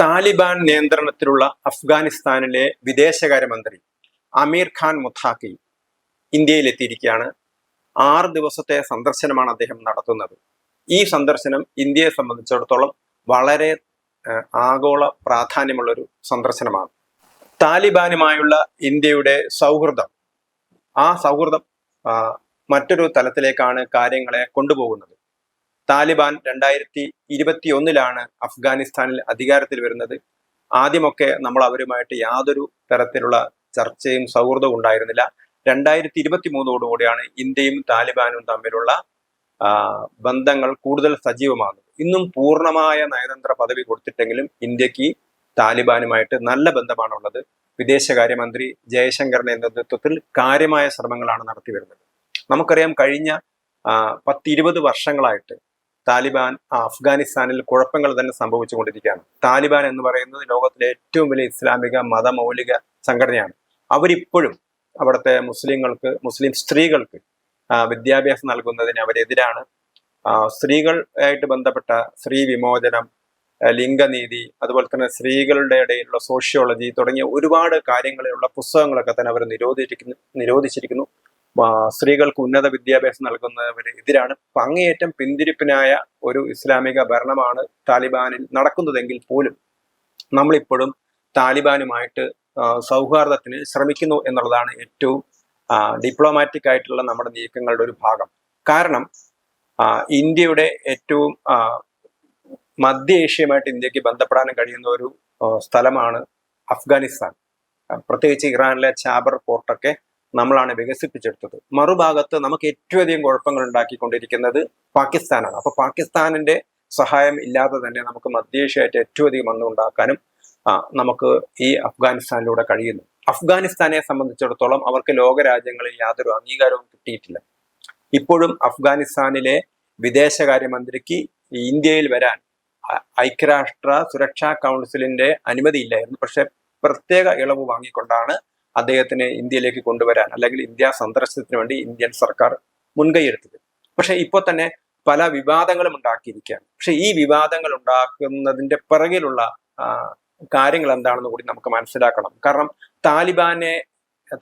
താലിബാൻ നിയന്ത്രണത്തിലുള്ള അഫ്ഗാനിസ്ഥാനിലെ വിദേശകാര്യമന്ത്രി അമീർ ഖാൻ മുത്താഖി ഇന്ത്യയിലെത്തിയിരിക്കുകയാണ്. ആറ് ദിവസത്തെ സന്ദർശനമാണ് അദ്ദേഹം നടത്തുന്നത്. ഈ സന്ദർശനം ഇന്ത്യയെ സംബന്ധിച്ചിടത്തോളം വളരെ ആഗോള പ്രാധാന്യമുള്ളൊരു സന്ദർശനമാണ്. താലിബാനുമായുള്ള ഇന്ത്യയുടെ സൗഹൃദം ആ സൗഹൃദം മറ്റൊരു തലത്തിലേക്കാണ് കാര്യങ്ങളെ കൊണ്ടുപോകുന്നത്. താലിബാൻ രണ്ടായിരത്തി ഇരുപത്തി ഒന്നിലാണ് അഫ്ഗാനിസ്ഥാനിൽ അധികാരത്തിൽ വരുന്നത്. ആദ്യമൊക്കെ നമ്മൾ അവരുമായിട്ട് യാതൊരു തരത്തിലുള്ള ചർച്ചയും സൗഹൃദവും ഉണ്ടായിരുന്നില്ല. രണ്ടായിരത്തി ഇരുപത്തി മൂന്നോടുകൂടിയാണ് ഇന്ത്യയും താലിബാനും തമ്മിലുള്ള ബന്ധങ്ങൾ കൂടുതൽ സജീവമാകുന്നത്. ഇന്നും പൂർണമായ നയതന്ത്ര പദവി കൊടുത്തിട്ടെങ്കിലും ഇന്ത്യയ്ക്ക് താലിബാനുമായിട്ട് നല്ല ബന്ധമാണുള്ളത്. വിദേശകാര്യമന്ത്രി ജയശങ്കറിന്റെ നേതൃത്വത്തിൽ കാര്യമായ ശ്രമങ്ങളാണ് നടത്തി വരുന്നത് നമുക്കറിയാം കഴിഞ്ഞ പത്തിരുപത് വർഷങ്ങളായിട്ട് താലിബാൻ അഫ്ഗാനിസ്ഥാനിൽ കുഴപ്പങ്ങൾ തന്നെ സംഭവിച്ചുകൊണ്ടിരിക്കുകയാണ്. താലിബാൻ എന്ന് പറയുന്നത് ലോകത്തിലെ ഏറ്റവും വലിയ ഇസ്ലാമിക മതമൗലിക സംഘടനയാണ്. അവരിപ്പോഴും അവിടുത്തെ മുസ്ലിങ്ങൾക്ക് മുസ്ലിം സ്ത്രീകൾക്ക് വിദ്യാഭ്യാസം നൽകുന്നതിന് അവരെതിരാണ്. സ്ത്രീകൾ ആയിട്ട് ബന്ധപ്പെട്ട സ്ത്രീ വിമോചനം ലിംഗനീതി അതുപോലെ തന്നെ സ്ത്രീകളുടെ ഇടയിലുള്ള സോഷ്യോളജി തുടങ്ങിയ ഒരുപാട് കാര്യങ്ങളിലുള്ള പുസ്തകങ്ങളൊക്കെ തന്നെ അവർ നിരോധിച്ചിരിക്കുന്നു നിരോധിച്ചിരിക്കുന്നു. സ്ത്രീകൾക്ക് ഉന്നത വിദ്യാഭ്യാസം നൽകുന്നവര് എതിരാണ് അങ്ങേയറ്റം പിന്തിരിപ്പിനായ ഒരു ഇസ്ലാമിക ഭരണമാണ് താലിബാനിൽ നടക്കുന്നതെങ്കിൽ പോലും നമ്മളിപ്പോഴും താലിബാനുമായിട്ട് സൗഹാർദ്ദത്തിന് ശ്രമിക്കുന്നു എന്നുള്ളതാണ് ഏറ്റവും ഡിപ്ലോമാറ്റിക് ആയിട്ടുള്ള നമ്മുടെ നീക്കങ്ങളുടെ ഒരു ഭാഗം. കാരണം ഇന്ത്യയുടെ ഏറ്റവും മധ്യ ഏഷ്യയുമായിട്ട് ഇന്ത്യയ്ക്ക് ബന്ധപ്പെടാനും കഴിയുന്ന ഒരു സ്ഥലമാണ് അഫ്ഗാനിസ്ഥാൻ. പ്രത്യേകിച്ച് ഇറാനിലെ ചാബർ പോർട്ടൊക്കെ നമ്മളാണ് വികസിപ്പിച്ചെടുത്തത്. മറുഭാഗത്ത് നമുക്ക് ഏറ്റവും അധികം കുഴപ്പങ്ങൾ ഉണ്ടാക്കിക്കൊണ്ടിരിക്കുന്നത് പാകിസ്ഥാനാണ്. അപ്പൊ പാകിസ്ഥാനിന്റെ സഹായം ഇല്ലാതെ തന്നെ നമുക്ക് മധ്യേഷ്യയായിട്ട് ഏറ്റവും അധികം വന്നുണ്ടാക്കാനും നമുക്ക് ഈ അഫ്ഗാനിസ്ഥാനിലൂടെ കഴിയുന്നു. അഫ്ഗാനിസ്ഥാനെ സംബന്ധിച്ചിടത്തോളം അവർക്ക് ലോകരാജ്യങ്ങളിൽ യാതൊരു അംഗീകാരവും കിട്ടിയിട്ടില്ല. ഇപ്പോഴും അഫ്ഗാനിസ്ഥാനിലെ വിദേശകാര്യമന്ത്രിക്ക് ഇന്ത്യയിൽ വരാൻ ഐക്യരാഷ്ട്ര സുരക്ഷാ കൗൺസിലിന്റെ അനുമതിയില്ലായിരുന്നു പക്ഷെ പ്രത്യേക ഇളവ് വാങ്ങിക്കൊണ്ടാണ് അദ്ദേഹത്തിനെ ഇന്ത്യയിലേക്ക് കൊണ്ടുവരാൻ അല്ലെങ്കിൽ ഇന്ത്യ സന്ദർശനത്തിന് വേണ്ടി ഇന്ത്യൻ സർക്കാർ മുൻകൈയെടുത്തത്. പക്ഷെ ഇപ്പോൾ തന്നെ പല വിവാദങ്ങളും ഉണ്ടാക്കിയിരിക്കുകയാണ്. പക്ഷെ ഈ വിവാദങ്ങൾ ഉണ്ടാക്കുന്നതിന്റെ പിറകിലുള്ള കാര്യങ്ങൾ എന്താണെന്ന് കൂടി നമുക്ക് മനസ്സിലാക്കണം. കാരണം താലിബാനെ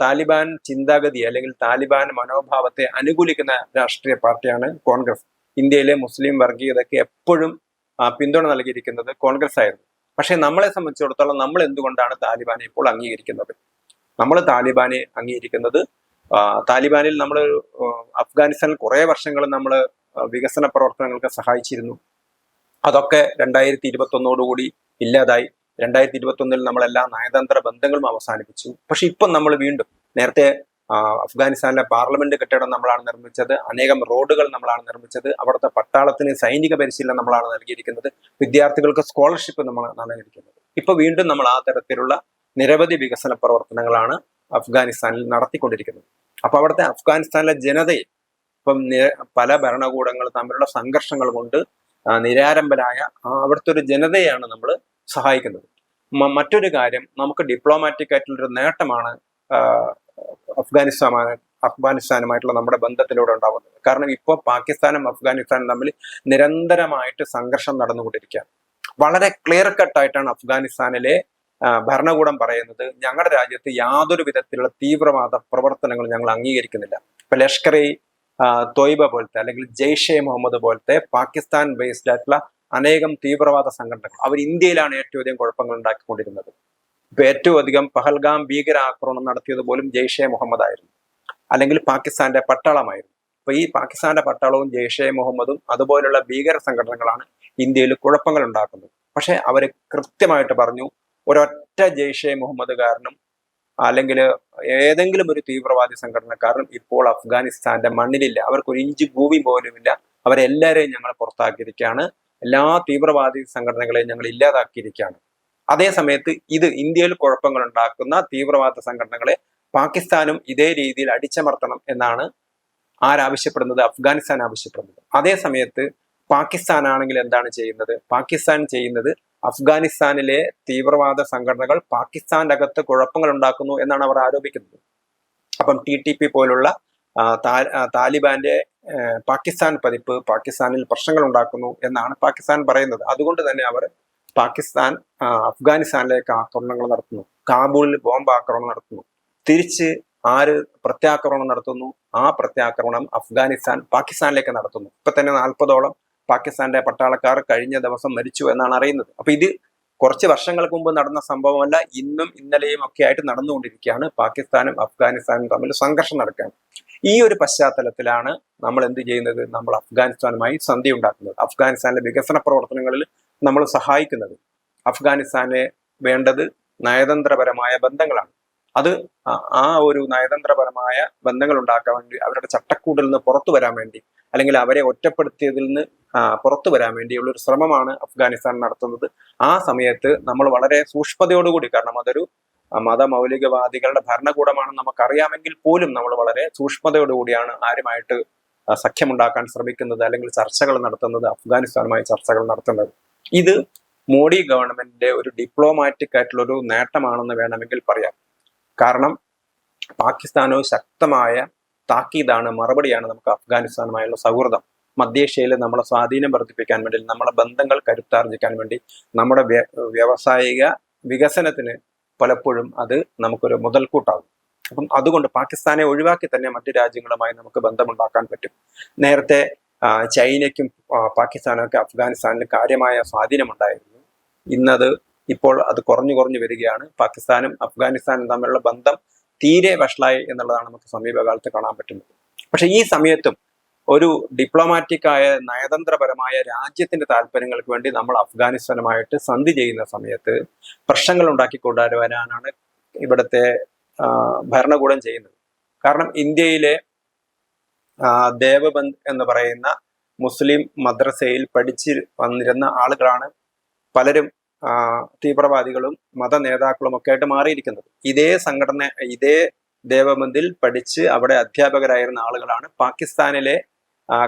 താലിബാൻ ചിന്താഗതി അല്ലെങ്കിൽ താലിബാൻ മനോഭാവത്തെ അനുകൂലിക്കുന്ന രാഷ്ട്രീയ പാർട്ടിയാണ് കോൺഗ്രസ്. ഇന്ത്യയിലെ മുസ്ലിം വർഗീയതയ്ക്ക് എപ്പോഴും പിന്തുണ നൽകിയിരിക്കുന്നത് കോൺഗ്രസ് ആയിരുന്നു. പക്ഷെ നമ്മളെ സംബന്ധിച്ചിടത്തോളം നമ്മൾ എന്തുകൊണ്ടാണ് താലിബാനെ ഇപ്പോൾ അംഗീകരിക്കുന്നത്? നമ്മൾ താലിബാനെ അംഗീകരിക്കുന്നത്. താലിബാനിൽ നമ്മൾ അഫ്ഗാനിസ്ഥാനിൽ കുറെ വർഷങ്ങൾ നമ്മൾ വികസന പ്രവർത്തനങ്ങൾക്ക് സഹായിച്ചിരുന്നു. അതൊക്കെ രണ്ടായിരത്തി ഇരുപത്തൊന്നോടുകൂടി ഇല്ലാതായി. രണ്ടായിരത്തി ഇരുപത്തൊന്നിൽ നമ്മൾ നമ്മളെല്ലാ നയതന്ത്ര ബന്ധങ്ങളും അവസാനിപ്പിച്ചു. പക്ഷെ ഇപ്പം നമ്മൾ വീണ്ടും നേരത്തെ അഫ്ഗാനിസ്ഥാനിലെ പാർലമെന്റ് കെട്ടിടം നമ്മളാണ് നിർമ്മിച്ചത്. അനേകം റോഡുകൾ നമ്മളാണ് നിർമ്മിച്ചത്. അവിടുത്തെ പട്ടാളത്തിന് സൈനിക പരിശീലനം നമ്മളാണ് നൽകിയിരിക്കുന്നത്. വിദ്യാർത്ഥികൾക്ക് സ്കോളർഷിപ്പ് നമ്മൾ നൽകിയിരിക്കുന്നത്. ഇപ്പൊ വീണ്ടും നമ്മൾ ആ തരത്തിലുള്ള നിരവധി വികസന പ്രവർത്തനങ്ങളാണ് അഫ്ഗാനിസ്ഥാനിൽ നടത്തിക്കൊണ്ടിരിക്കുന്നത്. അപ്പൊ അവിടുത്തെ അഫ്ഗാനിസ്ഥാനിലെ ജനതയെ ഇപ്പം പല ഭരണകൂടങ്ങൾ തമ്മിലുള്ള സംഘർഷങ്ങൾ കൊണ്ട് നിരാരംഭരായ അവിടുത്തെ ഒരു ജനതയാണ് നമ്മൾ സഹായിക്കുന്നത്. മറ്റൊരു കാര്യം നമുക്ക് ഡിപ്ലോമാറ്റിക് ആയിട്ടുള്ളൊരു നേട്ടമാണ് അഫ്ഗാനിസ്ഥാൻ അഫ്ഗാനിസ്ഥാനുമായിട്ടുള്ള നമ്മുടെ ബന്ധത്തിലൂടെ ഉണ്ടാകുന്നത് കാരണം ഇപ്പോൾ പാകിസ്ഥാനും അഫ്ഗാനിസ്ഥാനും തമ്മിൽ നിരന്തരമായിട്ട് സംഘർഷം നടന്നുകൊണ്ടിരിക്കുകയാണ്. വളരെ ക്ലിയർ കട്ടായിട്ടാണ് അഫ്ഗാനിസ്ഥാനിലെ ഭരണകൂടം പറയുന്നത് ഞങ്ങളുടെ രാജ്യത്ത് യാതൊരു വിധത്തിലുള്ള തീവ്രവാദ പ്രവർത്തനങ്ങൾ ഞങ്ങൾ അംഗീകരിക്കുന്നില്ല. ഇപ്പൊ ലഷ്കർ ഇ തൊയ്ബ പോലത്തെ അല്ലെങ്കിൽ ജെയ്ഷെ മുഹമ്മദ് പോലത്തെ പാകിസ്ഥാൻ ബേസ്ഡ് ആയിട്ടുള്ള അനേകം തീവ്രവാദ സംഘടനകൾ അവർ ഇന്ത്യയിലാണ് ഏറ്റവും അധികം കുഴപ്പങ്ങൾ ഉണ്ടാക്കിക്കൊണ്ടിരുന്നത്. ഇപ്പൊ ഏറ്റവും അധികം പഹൽഗാം ഭീകരാക്രമണം നടത്തിയത് പോലും ജെയ്ഷെ മുഹമ്മദ് ആയിരുന്നു. അല്ലെങ്കിൽ പാകിസ്ഥാന്റെ പട്ടാളമായിരുന്നു. അപ്പൊ ഈ പാകിസ്ഥാന്റെ പട്ടാളവും ജെയ്ഷെ മുഹമ്മദും അതുപോലുള്ള ഭീകര സംഘടനകളാണ് ഇന്ത്യയിൽ കുഴപ്പങ്ങൾ ഉണ്ടാക്കുന്നത്. പക്ഷെ അവർ കൃത്യമായിട്ട് പറഞ്ഞു ഒരൊറ്റ ജെയ്ഷെ മുഹമ്മദുകാരനും അല്ലെങ്കിൽ ഏതെങ്കിലും ഒരു തീവ്രവാദി സംഘടന കാരണം ഇപ്പോൾ അഫ്ഗാനിസ്ഥാന്റെ മണ്ണിലില്ല. അവർക്ക് ഒരു ഇഞ്ച് ഭൂമി പോലുമില്ല. അവരെല്ലാവരെയും ഞങ്ങൾ പുറത്താക്കിയിരിക്കുകയാണ്. എല്ലാ തീവ്രവാദി സംഘടനകളെയും ഞങ്ങൾ ഇല്ലാതാക്കിയിരിക്കുകയാണ്. അതേ സമയത്ത് ഇത് ഇന്ത്യയിൽ കുഴപ്പങ്ങൾ ഉണ്ടാക്കുന്ന തീവ്രവാദ സംഘടനകളെ പാകിസ്ഥാനും ഇതേ രീതിയിൽ അടിച്ചമർത്തണം എന്നാണ് ആരാവശ്യപ്പെടുന്നത് അഫ്ഗാനിസ്ഥാൻ ആവശ്യപ്പെടുന്നത്. അതേ സമയത്ത് പാകിസ്ഥാൻ ആണെങ്കിൽ എന്താണ് ചെയ്യുന്നത്? പാകിസ്ഥാൻ ചെയ്യുന്നത് അഫ്ഗാനിസ്ഥാനിലെ തീവ്രവാദ സംഘടനകൾ പാകിസ്ഥാന്റെ അകത്ത് കുഴപ്പങ്ങൾ ഉണ്ടാക്കുന്നു എന്നാണ് അവർ ആരോപിക്കുന്നത്. അപ്പം ടി ടി പി പോലുള്ള താലിബാന്റെ പാകിസ്ഥാൻ പതിപ്പ് പാകിസ്ഥാനിൽ പ്രശ്നങ്ങൾ ഉണ്ടാക്കുന്നു എന്നാണ് പാകിസ്ഥാൻ പറയുന്നത്. അതുകൊണ്ട് തന്നെ അവർ പാകിസ്ഥാൻ അഫ്ഗാനിസ്ഥാനിലേക്ക് ആക്രമണങ്ങൾ നടത്തുന്നു. കാബൂളിൽ ബോംബ് ആക്രമണം നടത്തുന്നു. തിരിച്ച് ആര് പ്രത്യാക്രമണം നടത്തുന്നു? ആ പ്രത്യാക്രമണം അഫ്ഗാനിസ്ഥാൻ പാകിസ്ഥാനിലേക്ക് നടത്തുന്നു. ഇപ്പൊ തന്നെ നാൽപ്പതോളം പാകിസ്ഥാന്റെ പട്ടാളക്കാർ കഴിഞ്ഞ ദിവസം മരിച്ചു എന്നാണ് അറിയുന്നത്. അപ്പൊ ഇത് കുറച്ച് വർഷങ്ങൾക്ക് മുമ്പ് നടന്ന സംഭവമല്ല ഇന്നും ഇന്നലെയും ഒക്കെ ആയിട്ട് നടന്നുകൊണ്ടിരിക്കുകയാണ്. പാകിസ്ഥാനും അഫ്ഗാനിസ്ഥാനും തമ്മിൽ സംഘർഷം നടക്കുകയാണ്. ഈ ഒരു പശ്ചാത്തലത്തിലാണ് നമ്മൾ എന്ത് ചെയ്യുന്നത്? നമ്മൾ അഫ്ഗാനിസ്ഥാനുമായി സന്ധി ഉണ്ടാക്കുന്നത്. അഫ്ഗാനിസ്ഥാനിലെ വികസന പ്രവർത്തനങ്ങളിൽ നമ്മൾ സഹായിക്കുന്നത്. അഫ്ഗാനിസ്ഥാനെ വേണ്ടത് നയതന്ത്രപരമായ ബന്ധങ്ങളാണ്. അത് ആ- ഒരു നയതന്ത്രപരമായ ബന്ധങ്ങൾ ഉണ്ടാക്കാൻ വേണ്ടി അവരുടെ ചട്ടക്കൂടിൽ നിന്ന് പുറത്തു വരാൻ വേണ്ടി അല്ലെങ്കിൽ അവരെ ഒറ്റപ്പെടുത്തിയതിൽ നിന്ന് പുറത്തു വരാൻ വേണ്ടിയുള്ള ഒരു ശ്രമമാണ് അഫ്ഗാനിസ്ഥാൻ നടത്തുന്നത്. ആ സമയത്ത് നമ്മൾ വളരെ സൂക്ഷ്മതയോടുകൂടി കാരണം അതൊരു മതമൗലികവാദികളുടെ ഭരണകൂടമാണെന്ന് നമുക്കറിയാമെങ്കിൽ പോലും നമ്മൾ വളരെ സൂക്ഷ്മതയോടുകൂടിയാണ് ആരുമായിട്ട് സഖ്യമുണ്ടാക്കാൻ ശ്രമിക്കുന്നത് അല്ലെങ്കിൽ ചർച്ചകൾ നടത്തുന്നത് അഫ്ഗാനിസ്ഥാനുമായി ചർച്ചകൾ നടത്തുന്നത്. ഇത് മോഡി ഗവൺമെന്റിന്റെ ഒരു ഡിപ്ലോമാറ്റിക് ആയിട്ടുള്ള ഒരു നേട്ടമാണെന്ന് വേണമെങ്കിൽ പറയാം. കാരണം പാകിസ്ഥാനോ ശക്തമായ താക്കീതാണ് മറുപടിയാണ് നമുക്ക് അഫ്ഗാനിസ്ഥാനുമായുള്ള സൗഹൃദം. മധ്യേഷ്യയിൽ നമ്മളെ സ്വാധീനം വർദ്ധിപ്പിക്കാൻ വേണ്ടി നമ്മുടെ ബന്ധങ്ങൾ കരുത്താർജിക്കാൻ വേണ്ടി നമ്മുടെ വ്യവസായിക വികസനത്തിന് പലപ്പോഴും അത് നമുക്കൊരു മുതൽക്കൂട്ടാകും. അപ്പം അതുകൊണ്ട് പാകിസ്ഥാനെ ഒഴിവാക്കി തന്നെ മറ്റു രാജ്യങ്ങളുമായി നമുക്ക് ബന്ധമുണ്ടാക്കാൻ പറ്റും. നേരത്തെ ചൈനയ്ക്കും പാകിസ്ഥാനൊക്കെ അഫ്ഗാനിസ്ഥാനിൽ കാര്യമായ സ്വാധീനമുണ്ടായിരുന്നു. ഇന്നത് ഇപ്പോൾ അത് കുറഞ്ഞു കുറഞ്ഞു വരികയാണ്. പാകിസ്ഥാനും അഫ്ഗാനിസ്ഥാനും തമ്മിലുള്ള ബന്ധം തീരെ വഷളായി എന്നുള്ളതാണ് നമുക്ക് സമീപകാലത്ത് കാണാൻ പറ്റുന്നത്. പക്ഷെ ഈ സമയത്തും ഒരു ഡിപ്ലോമാറ്റിക് ആയ നയതന്ത്രപരമായ രാജ്യത്തിന്റെ താല്പര്യങ്ങൾക്ക് വേണ്ടി നമ്മൾ അഫ്ഗാനിസ്ഥാനുമായിട്ട് സന്ധി ചെയ്യുന്ന സമയത്ത് പ്രശ്നങ്ങൾ ഉണ്ടാക്കി കൊണ്ടുവരാനാണ് ഇവിടുത്തെ ഭരണകൂടം ചെയ്യുന്നത്. കാരണം ഇന്ത്യയിലെ ദേവബന്ദ് എന്ന് പറയുന്ന മുസ്ലിം മദ്രസയിൽ പഠിച്ച് വന്നിരുന്ന ആളുകളാണ് പലരും തീവ്രവാദികളും മത നേതാക്കളും ഒക്കെ ആയിട്ട് മാറിയിരിക്കുന്നത്. ഇതേ സംഘടന ഇതേ ദേവബന്ദിൽ പഠിച്ച് അവിടെ അധ്യാപകരായിരുന്ന ആളുകളാണ് പാകിസ്ഥാനിലെ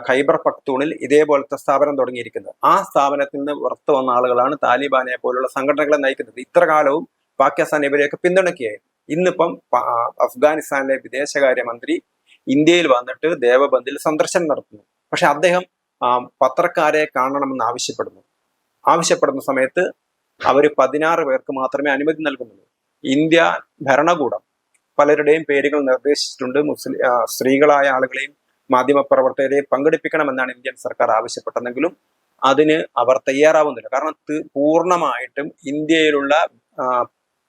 ഖൈബർ പക്തൂണിൽ ഇതേപോലത്തെ സ്ഥാപനം തുടങ്ങിയിരിക്കുന്നത്. ആ സ്ഥാപനത്തിൽ നിന്ന് പുറത്തു വന്ന ആളുകളാണ് താലിബാനെ പോലുള്ള സംഘടനകളെ നയിക്കുന്നത്. ഇത്ര കാലവും പാകിസ്ഥാൻ ഇവരെയൊക്കെ പിന്തുണയ്ക്കുകയായിരുന്നു. ഇന്നിപ്പം അഫ്ഗാനിസ്ഥാനിലെ വിദേശകാര്യമന്ത്രി ഇന്ത്യയിൽ വന്നിട്ട് ദേവബന്ദിൽ സന്ദർശനം നടത്തുന്നു. പക്ഷെ അദ്ദേഹം പത്രക്കാരെ കാണണമെന്ന് ആവശ്യപ്പെടുന്നു. ആവശ്യപ്പെടുന്ന സമയത്ത് അവർ പതിനാറ് പേർക്ക് മാത്രമേ അനുമതി നൽകുന്നുള്ളൂ. ഇന്ത്യ ഭരണകൂടം പലരുടെയും പേരുകൾ നിർദ്ദേശിച്ചിട്ടുണ്ട്. മുസ്ലിം സ്ത്രീകളായ ആളുകളെയും മാധ്യമപ്രവർത്തകരെയും പങ്കെടുപ്പിക്കണമെന്നാണ് ഇന്ത്യൻ സർക്കാർ ആവശ്യപ്പെട്ടതെങ്കിലും അതിന് അവർ തയ്യാറാവുന്നില്ല. കാരണം പൂർണമായിട്ടും ഇന്ത്യയിലുള്ള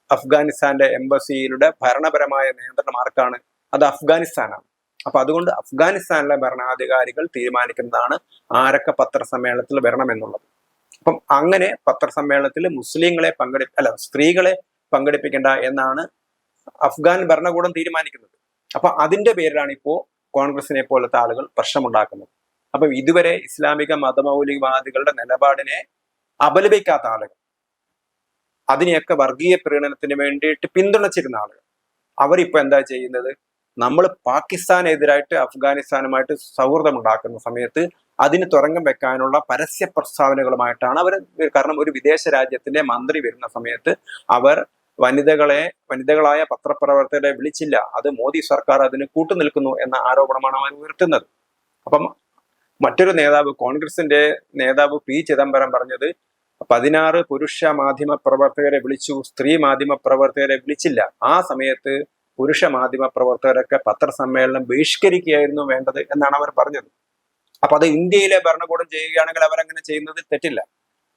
അഫ്ഗാനിസ്ഥാന്റെ എംബസിയിലൂടെ ഭരണപരമായ നിയന്ത്രണം ആർക്കാണ്? അത് അഫ്ഗാനിസ്ഥാനാണ്. അപ്പൊ അതുകൊണ്ട് അഫ്ഗാനിസ്ഥാനിലെ ഭരണാധികാരികൾ തീരുമാനിക്കുന്നതാണ് ആരൊക്കെ പത്രസമ്മേളനത്തിൽ വരണമെന്നുള്ളത്. അപ്പം അങ്ങനെ പത്രസമ്മേളനത്തിൽ മുസ്ലിങ്ങളെ പങ്കെടുപ്പ അല്ല സ്ത്രീകളെ പങ്കെടുപ്പിക്കേണ്ട എന്നാണ് അഫ്ഗാൻ ഭരണകൂടം തീരുമാനിക്കുന്നത്. അപ്പൊ അതിന്റെ പേരിലാണ് ഇപ്പോ കോൺഗ്രസിനെ പോലത്തെ ആളുകൾ പ്രശ്നമുണ്ടാക്കുന്നത്. അപ്പം ഇതുവരെ ഇസ്ലാമിക മതമൗലികവാദികളുടെ നിലപാടിനെ അപലപിക്കാത്ത ആളുകൾ അതിനെയൊക്കെ വർഗീയ പ്രീണനത്തിന് വേണ്ടിയിട്ട് പിന്തുണച്ചിരുന്ന ആളുകൾ അവരിപ്പോ എന്താ ചെയ്യുന്നത്? നമ്മൾ പാകിസ്ഥാനെതിരായിട്ട് അഫ്ഗാനിസ്ഥാനുമായിട്ട് സൗഹൃദം ഉണ്ടാക്കുന്ന സമയത്ത് അതിന് തുറങ്കം വെക്കാനുള്ള പരസ്യ പ്രസ്താവനകളുമായിട്ടാണ് അവർ കാരണം ഒരു വിദേശ രാജ്യത്തിന്റെ മന്ത്രി വരുന്ന സമയത്ത് അവർ വനിതകളെ വനിതകളായ പത്രപ്രവർത്തകരെ വിളിച്ചില്ല. അത് മോദി സർക്കാർ അതിന് കൂട്ടുനിൽക്കുന്നു എന്ന ആരോപണമാണ് അവർ ഉയർത്തുന്നത്. അപ്പം മറ്റൊരു നേതാവ് കോൺഗ്രസിന്റെ നേതാവ് പി ചിദംബരം പറഞ്ഞത് പതിനാറ് പുരുഷ മാധ്യമ പ്രവർത്തകരെ വിളിച്ചു സ്ത്രീ മാധ്യമ പ്രവർത്തകരെ വിളിച്ചില്ല. ആ സമയത്ത് പുരുഷ മാധ്യമ പ്രവർത്തകരൊക്കെ പത്രസമ്മേളനം ബഹിഷ്കരിക്കുകയായിരുന്നു വേണ്ടത് എന്നാണ് അവർ പറഞ്ഞത്. അപ്പൊ അത് ഇന്ത്യയിലെ ഭരണകൂടം ചെയ്യുകയാണെങ്കിൽ അവരങ്ങനെ ചെയ്യുന്നത് തെറ്റില്ല.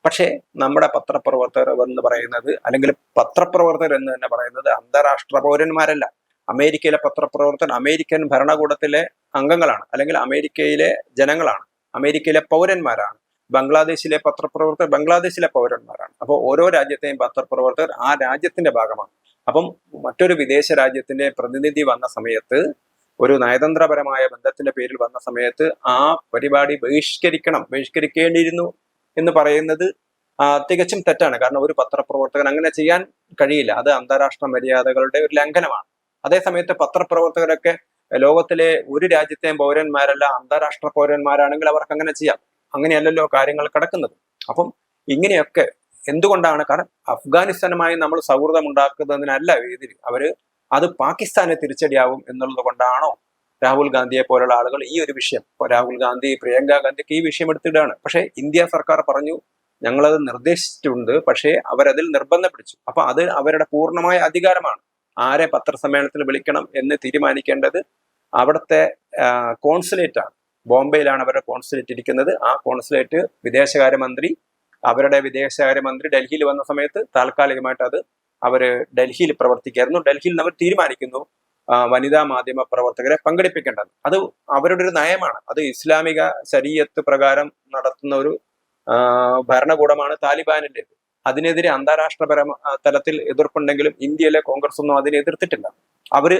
പക്ഷേ നമ്മുടെ പത്രപ്രവർത്തകർ എന്ന് പറയുന്നത് അല്ലെങ്കിൽ പത്രപ്രവർത്തകർ എന്ന് തന്നെ പറയുന്നത് അന്താരാഷ്ട്ര പൗരന്മാരല്ല. അമേരിക്കയിലെ പത്രപ്രവർത്തകർ അമേരിക്കൻ ഭരണകൂടത്തിലെ അംഗങ്ങളാണ് അല്ലെങ്കിൽ അമേരിക്കയിലെ ജനങ്ങളാണ് അമേരിക്കയിലെ പൗരന്മാരാണ് ബംഗ്ലാദേശിലെ പത്രപ്രവർത്തകർ ബംഗ്ലാദേശിലെ പൗരന്മാരാണ്. അപ്പോൾ ഓരോ രാജ്യത്തെയും പത്രപ്രവർത്തകർ ആ രാജ്യത്തിന്റെ ഭാഗമാണ്. അപ്പം മറ്റൊരു വിദേശ രാജ്യത്തിന്റെ പ്രതിനിധി വന്ന സമയത്ത് ഒരു നയതന്ത്രപരമായ ബന്ധത്തിന്റെ പേരിൽ വന്ന സമയത്ത് ആ പരിപാടി ബഹിഷ്കരിക്കണം ബഹിഷ്കരിക്കേണ്ടിയിരുന്നു എന്ന് പറയുന്നത് തികച്ചും തെറ്റാണ്. കാരണം ഒരു പത്രപ്രവർത്തകൻ അങ്ങനെ ചെയ്യാൻ കഴിയില്ല. അത് അന്താരാഷ്ട്ര മര്യാദകളുടെ ഒരു ലംഘനമാണ്. അതേസമയത്ത് പത്രപ്രവർത്തകരൊക്കെ ലോകത്തിലെ ഒരു രാജ്യത്തെയും പൗരന്മാരല്ല അന്താരാഷ്ട്ര പൗരന്മാരാണെങ്കിൽ അവർക്ക് അങ്ങനെ ചെയ്യാം. അങ്ങനെയല്ലല്ലോ കാര്യങ്ങൾ കിടക്കുന്നത്. അപ്പം ഇങ്ങനെയൊക്കെ എന്തുകൊണ്ടാണ്? കാരണം അഫ്ഗാനിസ്ഥാനുമായി നമ്മൾ സൗഹൃദം ഉണ്ടാക്കുന്നതിനല്ല ഇതിൽ അവർ അത് പാകിസ്ഥാനെ തിരിച്ചടിയാവും എന്നുള്ളത് കൊണ്ടാണോ രാഹുൽ ഗാന്ധിയെ പോലുള്ള ആളുകൾ ഈ ഒരു വിഷയം? രാഹുൽ ഗാന്ധി പ്രിയങ്ക ഗാന്ധിക്ക് ഈ വിഷയം എടുത്തിടുകയാണ് പക്ഷേ ഇന്ത്യ സർക്കാർ പറഞ്ഞു ഞങ്ങളത് നിർദ്ദേശിച്ചിട്ടുണ്ട് പക്ഷേ അവരതിൽ നിർബന്ധം പിടിച്ചു. അപ്പൊ അത് അവരുടെ പൂർണമായ അധികാരമാണ്. ആരെ പത്രസമ്മേളനത്തിൽ വിളിക്കണം എന്ന് തീരുമാനിക്കേണ്ടത് അവിടുത്തെ കോൺസുലേറ്റ് ആണ് ബോംബെയിലാണ് അവരുടെ കോൺസുലേറ്റ് ഇരിക്കുന്നത്. ആ കോൺസുലേറ്റ് വിദേശകാര്യമന്ത്രി അവരുടെ വിദേശകാര്യമന്ത്രി ഡൽഹിയിൽ വന്ന സമയത്ത് താൽക്കാലികമായിട്ട് അത് അവർ ഡൽഹിയിൽ പ്രവർത്തിക്കായിരുന്നു. ഡൽഹിയിൽ അവർ തീരുമാനിക്കുന്നു വനിതാ മാധ്യമ പ്രവർത്തകരെ പങ്കെടുപ്പിക്കേണ്ടത്. അത് അവരുടെ ഒരു നയമാണ്. അത് ഇസ്ലാമിക ശരീയത്ത് പ്രകാരം നടത്തുന്ന ഒരു ഭരണകൂടമാണ് താലിബാനിന്റെ അതിനെതിരെ അന്താരാഷ്ട്രപര തലത്തിൽ എതിർപ്പുണ്ടെങ്കിലും ഇന്ത്യയിലെ കോൺഗ്രസ് ഒന്നും അതിനെ എതിർത്തിട്ടില്ല. അവർ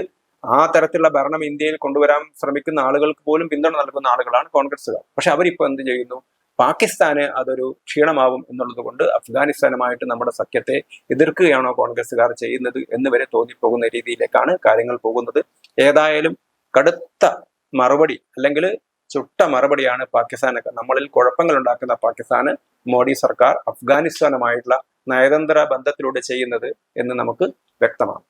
ആ തരത്തിലുള്ള ഭരണം ഇന്ത്യയിൽ കൊണ്ടുവരാൻ ശ്രമിക്കുന്ന ആളുകൾക്ക് പോലും പിന്തുണ നൽകുന്ന ആളുകളാണ് കോൺഗ്രസ്സുകാർ. പക്ഷെ അവരിപ്പോ എന്ത് ചെയ്യുന്നു? പാകിസ്ഥാന് അതൊരു ക്ഷീണമാവും എന്നുള്ളത് കൊണ്ട് അഫ്ഗാനിസ്ഥാനുമായിട്ട് നമ്മുടെ സഖ്യത്തെ എതിർക്കുകയാണോ കോൺഗ്രസ്സുകാർ ചെയ്യുന്നത് എന്ന് വരെ തോന്നിപ്പോകുന്ന രീതിയിലേക്കാണ് കാര്യങ്ങൾ പോകുന്നത്. ഏതായാലും കടുത്ത മറുപടി അല്ലെങ്കിൽ ചുട്ട മറുപടിയാണ് പാകിസ്ഥാനൊക്കെ നമ്മളിൽ കുഴപ്പങ്ങൾ ഉണ്ടാക്കുന്ന പാകിസ്ഥാന് മോഡി സർക്കാർ അഫ്ഗാനിസ്ഥാനുമായിട്ടുള്ള നയതന്ത്ര ബന്ധത്തിലൂടെ ചെയ്യുന്നത് എന്ന് നമുക്ക് വ്യക്തമാണ്.